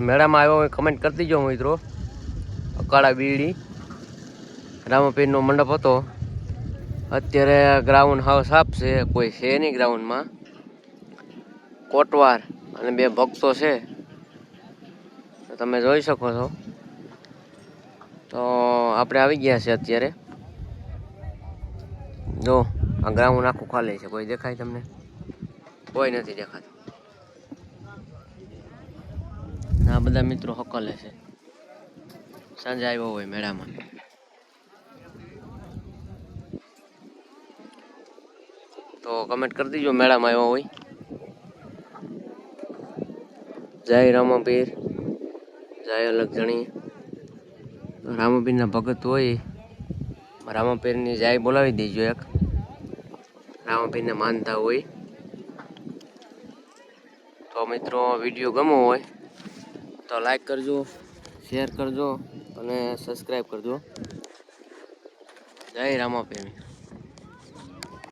મેળામાં આવ્યો હોય કમેન્ટ કરી દીજો મિત્રો. અકાળા બીડી. રામાપીરનો મંડપ હતો. અત્યારે ગ્રાઉન્ડ હાવ સાફ છે કોઈ છે નહીં ગ્રાઉન્ડમાં કોટવાર અને બે ભક્તો છે. તમે જોઈ શકો છો. તો આપણે આવી ગયા છે અત્યારે. જો, આ ગ્રાઉન્ડ આખું ખાલી છે. કોઈ દેખાય તમને? કોઈ નથી દેખાતું. આ બધા મિત્રો હકલે છે. સાંજે આવ્યો હોય મેળામાં. તો કમેન્ટ કરી દીજો મેળામાં આવ્યો હોય. જય રામાપીર, જય અલગ જણી. રામાપીરના ભગત હોય. રામાપીરની જય બોલાવી દેજો એક. રામાપીરને માનતા હોય. તો મિત્રો, વીડિયો ગમો હોય તો લાઈક કરજો શેર કરજો અને સબસ્ક્રાઈબ કરજો. જય રામાપીર.